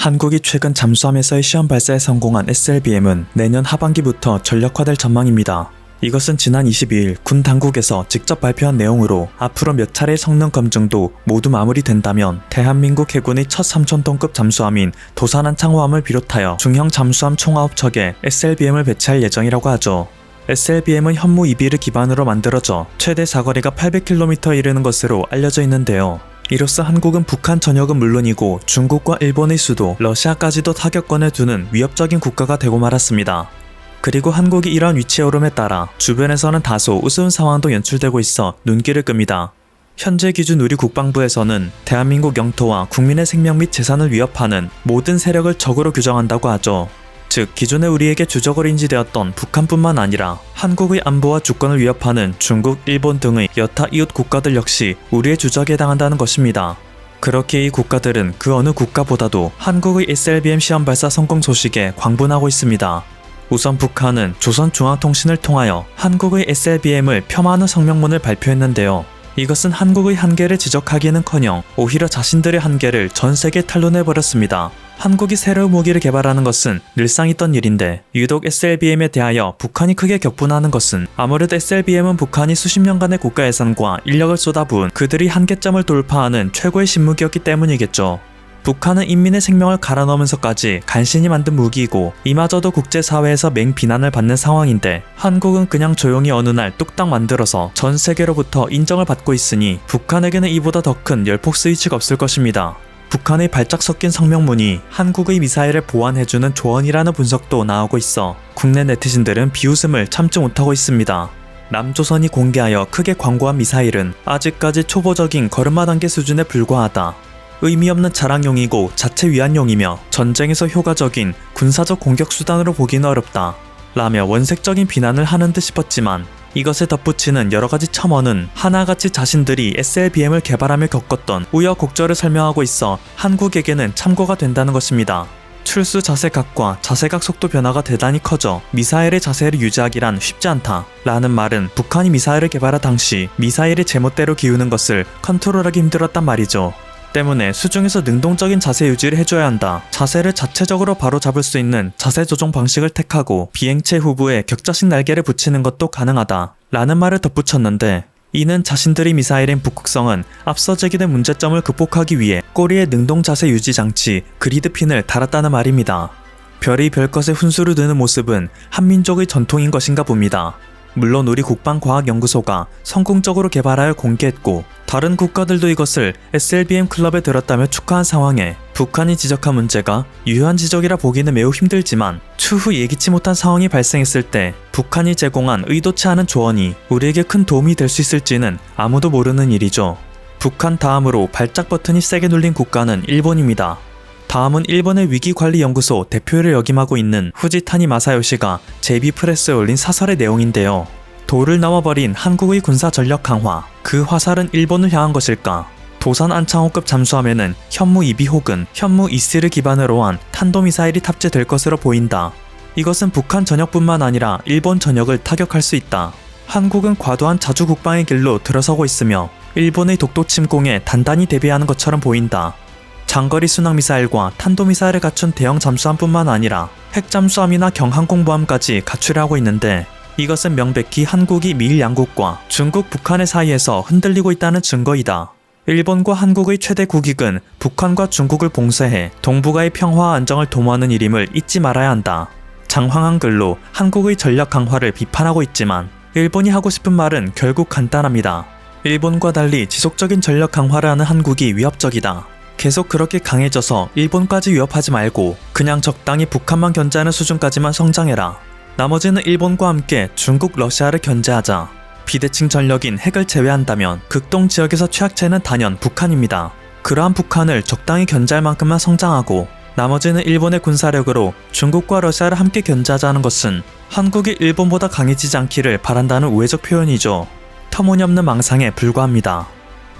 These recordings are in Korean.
한국이 최근 잠수함에서의 시험 발사에 성공한 SLBM은 내년 하반기부터 전력화될 전망입니다. 이것은 지난 22일 군 당국에서 직접 발표한 내용으로 앞으로 몇 차례의 성능 검증도 모두 마무리된다면 대한민국 해군의 첫 3,000톤급 잠수함인 도산한 창호함을 비롯하여 중형 잠수함 총 9척에 SLBM을 배치할 예정이라고 하죠. SLBM은 현무 2B를 기반으로 만들어져 최대 사거리가 800km에 이르는 것으로 알려져 있는데요. 이로써 한국은 북한 전역은 물론이고 중국과 일본의 수도, 러시아까지도 타격권을 두는 위협적인 국가가 되고 말았습니다. 그리고 한국이 이러한 위치에 오름에 따라 주변에서는 다소 우스운 상황도 연출되고 있어 눈길을 끕니다. 현재 기준 우리 국방부에서는 대한민국 영토와 국민의 생명 및 재산을 위협하는 모든 세력을 적으로 규정한다고 하죠. 즉 기존에 우리에게 주적으로 인지 되었던 북한뿐만 아니라 한국의 안보와 주권을 위협하는 중국, 일본 등의 여타 이웃 국가들 역시 우리의 주적에 해당한다는 것입니다. 그렇게 이 국가들은 그 어느 국가보다도 한국의 SLBM 시험 발사 성공 소식에 광분하고 있습니다. 우선 북한은 조선중앙통신을 통하여 한국의 SLBM을 폄하하는 성명문을 발표했는데요. 이것은 한국의 한계를 지적하기는커녕 오히려 자신들의 한계를 전 세계에 탄론해버렸습니다. 한국이 새로운 무기를 개발하는 것은 늘상 있던 일인데 유독 SLBM에 대하여 북한이 크게 격분하는 것은 아무래도 SLBM은 북한이 수십 년간의 국가 예산과 인력을 쏟아부은 그들이 한계점을 돌파하는 최고의 신무기였기 때문이겠죠. 북한은 인민의 생명을 갈아넣으면서까지 간신히 만든 무기이고 이마저도 국제사회에서 맹 비난을 받는 상황인데 한국은 그냥 조용히 어느 날 뚝딱 만들어서 전 세계로부터 인정을 받고 있으니 북한에게는 이보다 더 큰 열폭 스위치가 없을 것입니다. 북한의 발작 섞인 성명문이 한국의 미사일을 보완해주는 조언이라는 분석도 나오고 있어 국내 네티즌들은 비웃음을 참지 못하고 있습니다. 남조선이 공개하여 크게 광고한 미사일은 아직까지 초보적인 걸음마 단계 수준에 불과하다. 의미 없는 자랑용이고 자체 위안용이며 전쟁에서 효과적인 군사적 공격 수단으로 보기는 어렵다. 라며 원색적인 비난을 하는 듯 싶었지만 이것에 덧붙이는 여러 가지 첨언은 하나같이 자신들이 SLBM을 개발하며 겪었던 우여곡절을 설명하고 있어 한국에게는 참고가 된다는 것입니다. 출수 자세각과 자세각 속도 변화가 대단히 커져 미사일의 자세를 유지하기란 쉽지 않다. 라는 말은 북한이 미사일을 개발할 당시 미사일이 제멋대로 기우는 것을 컨트롤하기 힘들었단 말이죠. 때문에 수중에서 능동적인 자세 유지를 해줘야 한다. 자세를 자체적으로 바로 잡을 수 있는 자세 조정 방식을 택하고 비행체 후부에 격자식 날개를 붙이는 것도 가능하다. 라는 말을 덧붙였는데 이는 자신들의 미사일인 북극성은 앞서 제기된 문제점을 극복하기 위해 꼬리에 능동 자세 유지 장치 그리드 핀을 달았다는 말입니다. 별이 별것에 훈수를 두는 모습은 한민족의 전통인 것인가 봅니다. 물론 우리 국방과학연구소가 성공적으로 개발하여 공개했고 다른 국가들도 이것을 SLBM 클럽에 들었다며 축하한 상황에 북한이 지적한 문제가 유효한 지적이라 보기는 매우 힘들지만 추후 예기치 못한 상황이 발생했을 때 북한이 제공한 의도치 않은 조언이 우리에게 큰 도움이 될 수 있을지는 아무도 모르는 일이죠. 북한 다음으로 발작 버튼이 세게 눌린 국가는 일본입니다. 다음은 일본의 위기관리연구소 대표를 역임하고 있는 후지타니 마사요시가 제비 프레스에 올린 사설의 내용인데요. 도를 넘어버린 한국의 군사 전력 강화, 그 화살은 일본을 향한 것일까? 도산 안창호급 잠수함에는 현무 2B 혹은 현무 2C를 기반으로 한 탄도미사일이 탑재될 것으로 보인다. 이것은 북한 전역뿐만 아니라 일본 전역을 타격할 수 있다. 한국은 과도한 자주 국방의 길로 들어서고 있으며 일본의 독도 침공에 단단히 대비하는 것처럼 보인다. 장거리 순항 미사일과 탄도 미사일을 갖춘 대형 잠수함뿐만 아니라 핵 잠수함이나 경항공모함까지 갖추려고 있는데 이것은 명백히 한국이 미일 양국과 중국, 북한의 사이에서 흔들리고 있다는 증거이다. 일본과 한국의 최대 국익은 북한과 중국을 봉쇄해 동북아의 평화와 안정을 도모하는 일임을 잊지 말아야 한다. 장황한 글로 한국의 전략 강화를 비판하고 있지만 일본이 하고 싶은 말은 결국 간단합니다. 일본과 달리 지속적인 전력 강화를 하는 한국이 위협적이다. 계속 그렇게 강해져서 일본까지 위협하지 말고 그냥 적당히 북한만 견제하는 수준까지만 성장해라. 나머지는 일본과 함께 중국, 러시아를 견제하자. 비대칭 전력인 핵을 제외한다면 극동 지역에서 최악체는 단연 북한입니다. 그러한 북한을 적당히 견제할 만큼만 성장하고 나머지는 일본의 군사력으로 중국과 러시아를 함께 견제하자는 것은 한국이 일본보다 강해지지 않기를 바란다는 우회적 표현이죠. 터무니없는 망상에 불과합니다.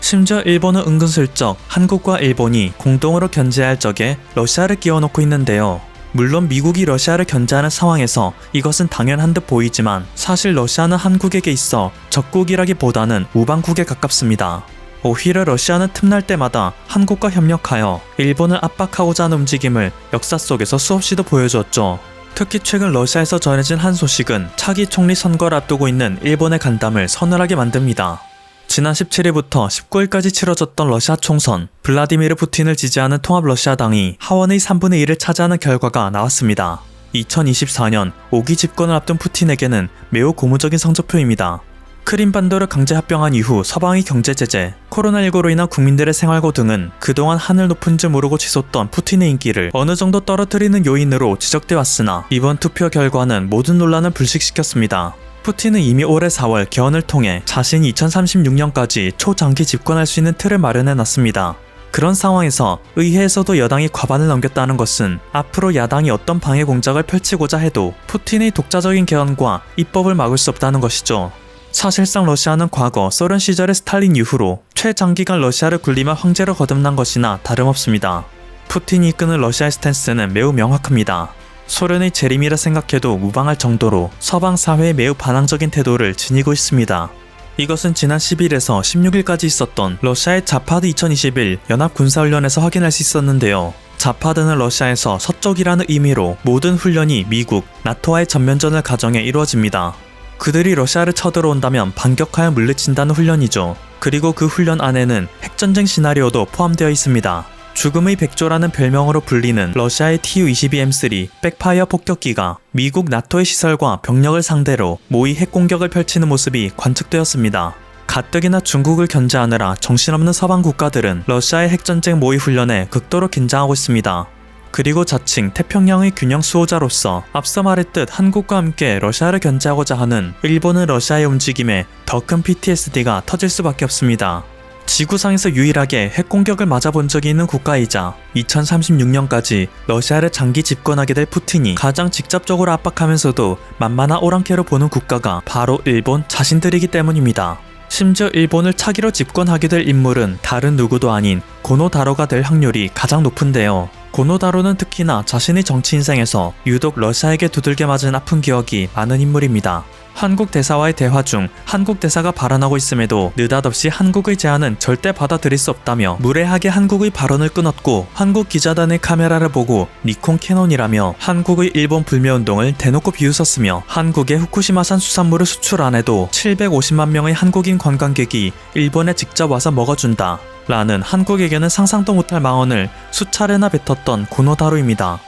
심지어 일본은 은근슬쩍 한국과 일본이 공동으로 견제할 적에 러시아를 끼워놓고 있는데요. 물론 미국이 러시아를 견제하는 상황에서 이것은 당연한 듯 보이지만 사실 러시아는 한국에게 있어 적국이라기보다는 우방국에 가깝습니다. 오히려 러시아는 틈날 때마다 한국과 협력하여 일본을 압박하고자 하는 움직임을 역사 속에서 수없이도 보여주었죠. 특히 최근 러시아에서 전해진 한 소식은 차기 총리 선거를 앞두고 있는 일본의 간담을 서늘하게 만듭니다. 지난 17일부터 19일까지 치러졌던 러시아 총선, 블라디미르 푸틴을 지지하는 통합 러시아당이 하원의 3분의 1을 차지하는 결과가 나왔습니다. 2024년 5기 집권을 앞둔 푸틴에게는 매우 고무적인 성적표입니다. 크림반도를 강제 합병한 이후 서방의 경제 제재, 코로나19로 인한 국민들의 생활고 등은 그동안 하늘 높은 줄 모르고 치솟던 푸틴의 인기를 어느 정도 떨어뜨리는 요인으로 지적돼 왔으나 이번 투표 결과는 모든 논란을 불식시켰습니다. 푸틴은 이미 올해 4월 개헌을 통해 자신이 2036년까지 초장기 집권할 수 있는 틀을 마련해 놨습니다. 그런 상황에서 의회에서도 여당이 과반을 넘겼다는 것은 앞으로 야당이 어떤 방해 공작을 펼치고자 해도 푸틴의 독자적인 개헌과 입법을 막을 수 없다는 것이죠. 사실상 러시아는 과거 소련 시절의 스탈린 이후로 최장기간 러시아를 굴리며 황제로 거듭난 것이나 다름없습니다. 푸틴이 이끄는 러시아의 스탠스는 매우 명확합니다. 소련의 재림이라 생각해도 무방할 정도로 서방 사회에 매우 반항적인 태도를 지니고 있습니다. 이것은 지난 10일에서 16일까지 있었던 러시아의 자파드 2021 연합군사훈련에서 확인할 수 있었는데요. 자파드는 러시아에서 서쪽이라는 의미로 모든 훈련이 미국, 나토와의 전면전을 가정해 이루어집니다. 그들이 러시아를 쳐들어온다면 반격하여 물리친다는 훈련이죠. 그리고 그 훈련 안에는 핵전쟁 시나리오도 포함되어 있습니다. 죽음의 백조라는 별명으로 불리는 러시아의 Tu-22M3 백파이어 폭격기가 미국 나토의 시설과 병력을 상대로 모의 핵공격을 펼치는 모습이 관측되었습니다. 가뜩이나 중국을 견제하느라 정신없는 서방 국가들은 러시아의 핵전쟁 모의 훈련에 극도로 긴장하고 있습니다. 그리고 자칭 태평양의 균형 수호자로서 앞서 말했듯 한국과 함께 러시아를 견제하고자 하는 일본은 러시아의 움직임에 더 큰 PTSD가 터질 수밖에 없습니다. 지구상에서 유일하게 핵 공격을 맞아본 적이 있는 국가이자 2036년까지 러시아를 장기 집권하게 될 푸틴이 가장 직접적으로 압박하면서도 만만한 오랑캐로 보는 국가가 바로 일본 자신들이기 때문입니다. 심지어 일본을 차기로 집권하게 될 인물은 다른 누구도 아닌 고노다로가 될 확률이 가장 높은데요. 고노다로는 특히나 자신의 정치 인생에서 유독 러시아에게 두들겨 맞은 아픈 기억이 많은 인물입니다. 한국 대사와의 대화 중 한국 대사가 발언하고 있음에도 느닷없이 한국의 제안은 절대 받아들일 수 없다며 무례하게 한국의 발언을 끊었고 한국 기자단의 카메라를 보고 니콘 캐논이라며 한국의 일본 불매운동을 대놓고 비웃었으며 한국의 후쿠시마산 수산물을 수출 안 해도 750만 명의 한국인 관광객이 일본에 직접 와서 먹어준다. 라는 한국에게는 상상도 못할 망언을 수차례나 뱉었던 고노다로입니다.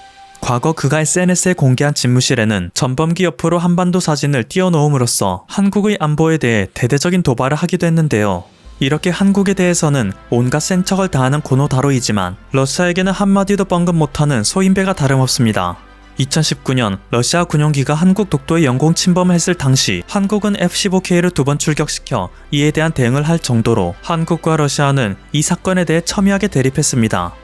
과거 그가 SNS에 공개한 집무실에는 전범기 옆으로 한반도 사진을 띄워놓음으로써 한국의 안보에 대해 대대적인 도발을 하기도 했는데요. 이렇게 한국에 대해서는 온갖 센 척을 다하는 고노다로이지만 러시아에게는 한마디도 뻥긋 못하는 소인배가 다름없습니다. 2019년 러시아 군용기가 한국 독도에 영공 침범을 했을 당시 한국은 F-15K를 두 번 출격시켜 이에 대한 대응을 할 정도로 한국과 러시아는 이 사건에 대해 첨예하게 대립했습니다.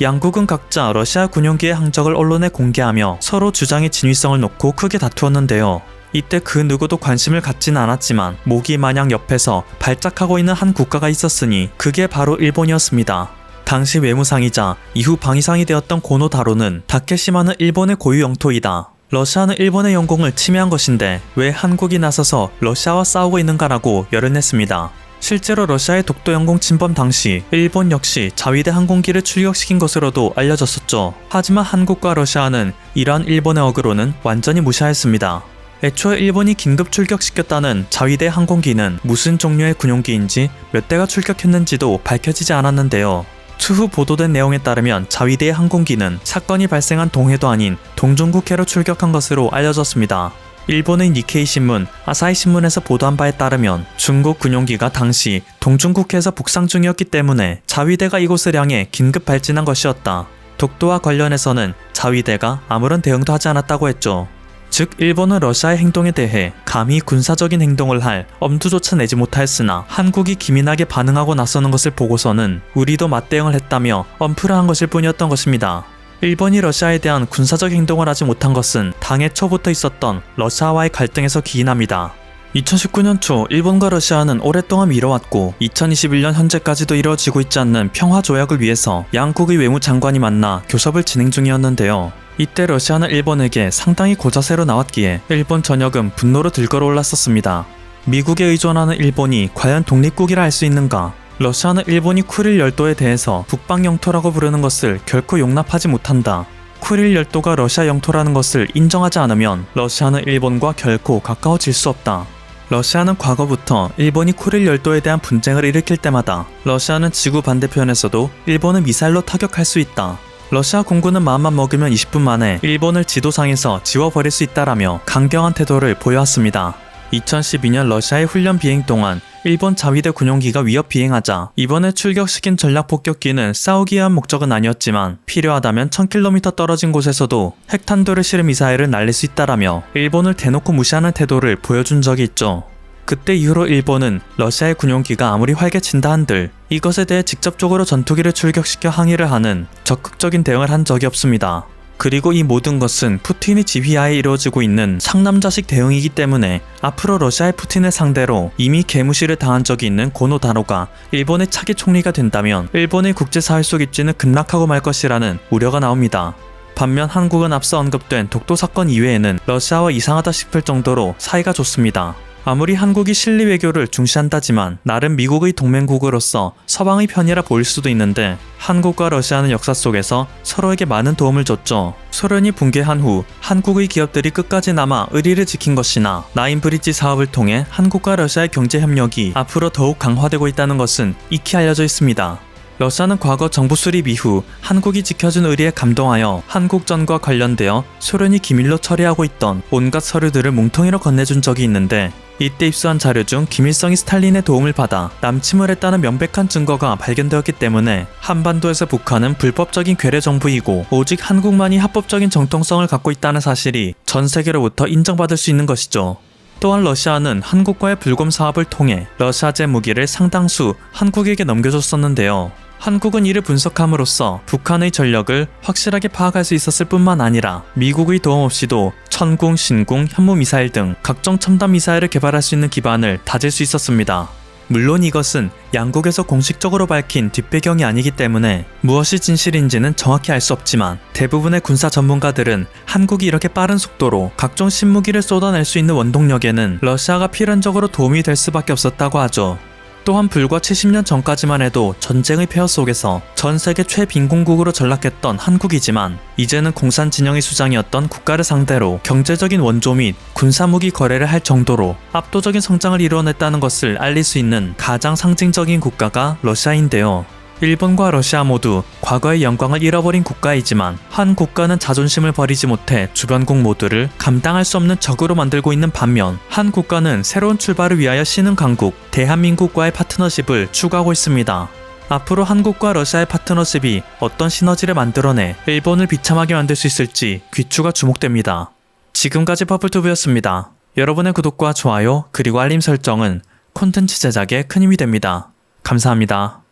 양국은 각자 러시아 군용기의 항적을 언론에 공개하며 서로 주장의 진위성을 놓고 크게 다투었는데요. 이때 그 누구도 관심을 갖지는 않았지만 모기 마냥 옆에서 발작하고 있는 한 국가가 있었으니 그게 바로 일본이었습니다. 당시 외무상이자 이후 방위상이 되었던 고노다로는 다케시마는 일본의 고유 영토이다. 러시아는 일본의 영공을 침해한 것인데 왜 한국이 나서서 러시아와 싸우고 있는가라고 열연했습니다. 실제로 러시아의 독도 영공 침범 당시 일본 역시 자위대 항공기를 출격시킨 것으로도 알려졌었죠. 하지만 한국과 러시아는 이러한 일본의 어그로는 완전히 무시하였습니다. 애초에 일본이 긴급 출격시켰다는 자위대 항공기는 무슨 종류의 군용기인지 몇 대가 출격했는지도 밝혀지지 않았는데요. 추후 보도된 내용에 따르면 자위대의 항공기는 사건이 발생한 동해도 아닌 동중국해로 출격한 것으로 알려졌습니다. 일본의 니케이 신문, 아사히 신문에서 보도한 바에 따르면 중국 군용기가 당시 동중국해에서 북상 중이었기 때문에 자위대가 이곳을 향해 긴급 발진한 것이었다. 독도와 관련해서는 자위대가 아무런 대응도 하지 않았다고 했죠. 즉 일본은 러시아의 행동에 대해 감히 군사적인 행동을 할 엄두조차 내지 못하였으나 한국이 기민하게 반응하고 나서는 것을 보고서는 우리도 맞대응을 했다며 엄프를 한 것일 뿐이었던 것입니다. 일본이 러시아에 대한 군사적 행동을 하지 못한 것은 당해 초부터 있었던 러시아와의 갈등에서 기인합니다. 2019년 초 일본과 러시아는 오랫동안 미뤄왔고 2021년 현재까지도 이루어지고 있지 않는 평화 조약을 위해서 양국의 외무장관이 만나 교섭을 진행 중이었는데요. 이때 러시아는 일본에게 상당히 고자세로 나왔기에 일본 전역은 분노로 들끓어 올랐었습니다. 미국에 의존하는 일본이 과연 독립국이라 할 수 있는가? 러시아는 일본이 쿠릴 열도에 대해서 북방 영토라고 부르는 것을 결코 용납하지 못한다. 쿠릴 열도가 러시아 영토라는 것을 인정하지 않으면 러시아는 일본과 결코 가까워질 수 없다. 러시아는 과거부터 일본이 쿠릴 열도에 대한 분쟁을 일으킬 때마다 러시아는 지구 반대편에서도 일본을 미사일로 타격할 수 있다. 러시아 공군은 마음만 먹으면 20분 만에 일본을 지도상에서 지워버릴 수 있다라며 강경한 태도를 보여왔습니다. 2012년 러시아의 훈련 비행 동안 일본 자위대 군용기가 위협 비행하자 이번에 출격시킨 전략 폭격기는 싸우기 위한 목적은 아니었지만 필요하다면 1000km 떨어진 곳에서도 핵탄두를 실은 미사일을 날릴 수 있다라며 일본을 대놓고 무시하는 태도를 보여준 적이 있죠. 그때 이후로 일본은 러시아의 군용기가 아무리 활개친다 한들 이것에 대해 직접적으로 전투기를 출격시켜 항의를 하는 적극적인 대응을 한 적이 없습니다. 그리고 이 모든 것은 푸틴이 지휘하에 이루어지고 있는 상남자식 대응이기 때문에 앞으로 러시아의 푸틴을 상대로 이미 개무시를 당한 적이 있는 고노다로가 일본의 차기 총리가 된다면 일본의 국제사회 속 입지는 급락하고 말 것이라는 우려가 나옵니다. 반면 한국은 앞서 언급된 독도 사건 이외에는 러시아와 이상하다 싶을 정도로 사이가 좋습니다. 아무리 한국이 실리 외교를 중시한다지만 나름 미국의 동맹국으로서 서방의 편이라 보일 수도 있는데 한국과 러시아는 역사 속에서 서로에게 많은 도움을 줬죠. 소련이 붕괴한 후 한국의 기업들이 끝까지 남아 의리를 지킨 것이나 나인브리지 사업을 통해 한국과 러시아의 경제 협력이 앞으로 더욱 강화되고 있다는 것은 익히 알려져 있습니다. 러시아는 과거 정부 수립 이후 한국이 지켜준 의리에 감동하여 한국전과 관련되어 소련이 기밀로 처리하고 있던 온갖 서류들을 뭉텅이로 건네준 적이 있는데 이때 입수한 자료 중 김일성이 스탈린의 도움을 받아 남침을 했다는 명백한 증거가 발견되었기 때문에 한반도에서 북한은 불법적인 괴뢰 정부이고 오직 한국만이 합법적인 정통성을 갖고 있다는 사실이 전 세계로부터 인정받을 수 있는 것이죠. 또한 러시아는 한국과의 불곰 사업을 통해 러시아제 무기를 상당수 한국에게 넘겨줬었는데요. 한국은 이를 분석함으로써 북한의 전력을 확실하게 파악할 수 있었을 뿐만 아니라 미국의 도움 없이도 천궁, 신궁, 현무미사일 등 각종 첨단 미사일을 개발할 수 있는 기반을 다질 수 있었습니다. 물론 이것은 양국에서 공식적으로 밝힌 뒷배경이 아니기 때문에 무엇이 진실인지는 정확히 알 수 없지만 대부분의 군사 전문가들은 한국이 이렇게 빠른 속도로 각종 신무기를 쏟아낼 수 있는 원동력에는 러시아가 필연적으로 도움이 될 수밖에 없었다고 하죠. 또한 불과 70년 전까지만 해도 전쟁의 폐허 속에서 전 세계 최빈공국으로 전락했던 한국이지만 이제는 공산 진영의 수장이었던 국가를 상대로 경제적인 원조 및 군사무기 거래를 할 정도로 압도적인 성장을 이루어냈다는 것을 알릴 수 있는 가장 상징적인 국가가 러시아인데요. 일본과 러시아 모두 과거의 영광을 잃어버린 국가이지만 한 국가는 자존심을 버리지 못해 주변국 모두를 감당할 수 없는 적으로 만들고 있는 반면 한 국가는 새로운 출발을 위하여 쉬는 강국 대한민국과의 파트너십을 추구하고 있습니다. 앞으로 한국과 러시아의 파트너십이 어떤 시너지를 만들어내 일본을 비참하게 만들 수 있을지 귀추가 주목됩니다. 지금까지 퍼플투브였습니다. 여러분의 구독과 좋아요 그리고 알림 설정은 콘텐츠 제작에 큰 힘이 됩니다. 감사합니다.